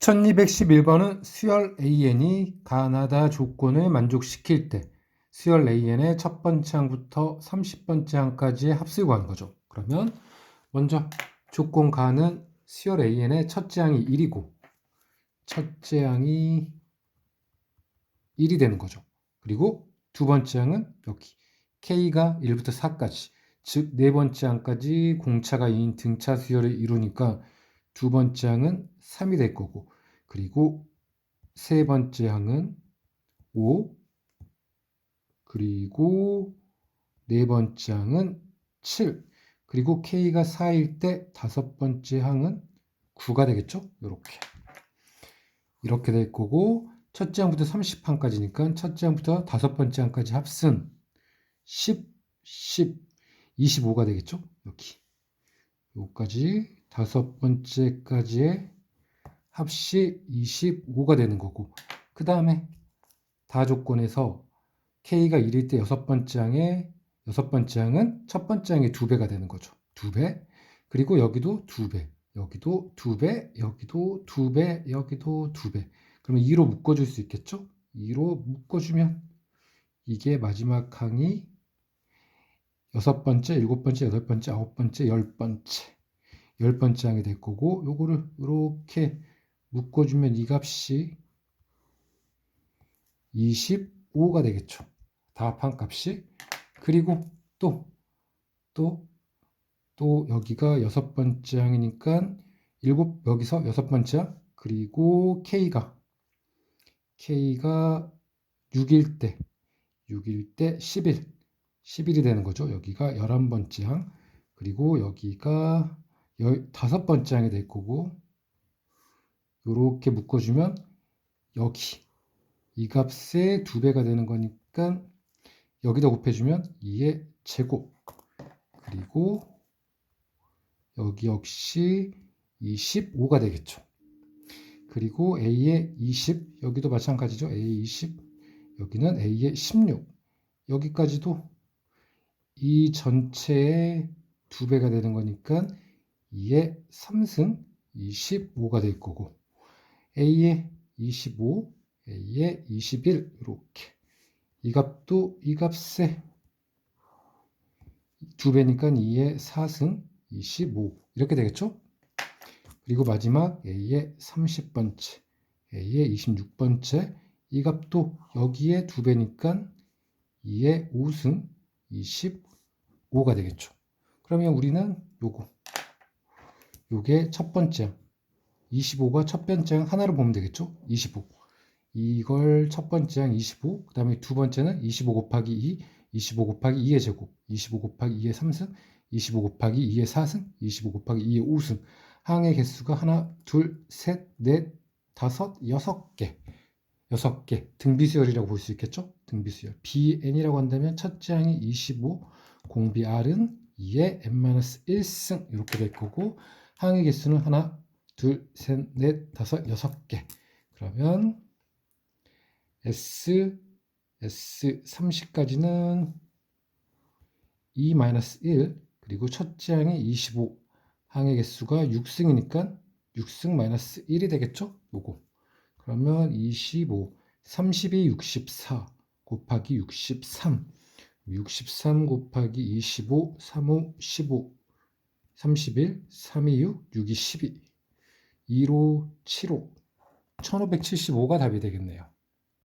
1211번은 수열 AN이 가나다 조건을 만족시킬 때 수열 AN의 첫 번째 항부터 30번째 항까지의 합을 구하는 거죠. 그러면 먼저 조건 가는 수열 AN의 첫째 항이 1이고 첫째 항이 1이 되는 거죠. 그리고 두 번째 항은 여기 K가 1부터 4까지 즉 네 번째 항까지 공차가 2인 등차 수열을 이루니까 두 번째 항은 3이 될 거고 그리고 세 번째 항은 5 그리고 네 번째 항은 7 그리고 K가 4일 때 다섯 번째 항은 9가 되겠죠? 이렇게 이렇게 될 거고 첫째 항부터 30항까지니까 첫째 항부터 다섯 번째 항까지 합은 10, 10, 25가 되겠죠? 여기 여기까지 다섯 번째까지의 합시 25가 되는 거고 그 다음에 다 조건에서 K가 1일 때 여섯 번째 항에 여섯 번째 항은 첫 번째 항의 두 배가 되는 거죠. 두 배. 그리고 여기도 두 배. 여기도 두 배. 여기도 두 배. 여기도 두 배. 그러면 2로 묶어줄 수 있겠죠? 2로 묶어주면 이게 마지막 항이 여섯 번째, 일곱 번째, 여덟 번째, 아홉 번째, 열 번째, 열 번째 항이 될 거고 요거를 이렇게 묶어주면 이 값이 25가 되겠죠. 다 합한 값이. 그리고 또, 또, 또 여기가 여섯 번째 항이니까 일곱, 여기서 여섯 번째 항. 그리고 K가, K가 6일 때, 6일 때 10일, 10일이 되는 거죠. 여기가 11번째 항. 그리고 여기가 다섯 번째 항이 될 거고, 이렇게 묶어주면 여기 이 값의 두 배가 되는 거니까 여기다 곱해주면 2의 제곱 그리고 여기 역시 25가 되겠죠. 그리고 A의 20 여기도 마찬가지죠. A의 20 여기는 A의 16 여기까지도 이 전체의 두 배가 되는 거니까 2의 3승 25가 될 거고 A의 25, A의 21 이렇게. 이 값도 이 값에 두 배니까 2의 4승 25 이렇게 되겠죠? 그리고 마지막 A의 30번째, A의 26번째 이 값도 여기에 두 배니까 2의 5승 25 가 되겠죠. 그러면 우리는 요거 요게 첫 번째 25가 첫 번째 항 하나로 보면 되겠죠? 25. 이걸 첫 번째 항 25, 그 다음에 두 번째는 25 곱하기 2, 25 곱하기 2의 제곱, 25 곱하기 2의 3승, 25 곱하기 2의 4승, 25 곱하기 2의 5승. 항의 개수가 하나, 둘, 셋, 넷, 다섯, 여섯 개. 여섯 개. 등비수열이라고 볼 수 있겠죠? 등비수열. BN이라고 한다면 첫째 항이 25, 공비 R은 2의 n-1승 이렇게 될 거고 항의 개수는 하나, 둘, 셋, 넷, 다섯, 여섯 개. 그러면 S, S 30까지는 2-1 그리고 첫째 항이 25 항의 개수가 6승이니까 6승 마이너스 1이 되겠죠? 요거. 그러면 25, 32, 64 곱하기 63 63 곱하기 25, 35, 15 31, 326, 62 2로 7호 1575가 답이 되겠네요.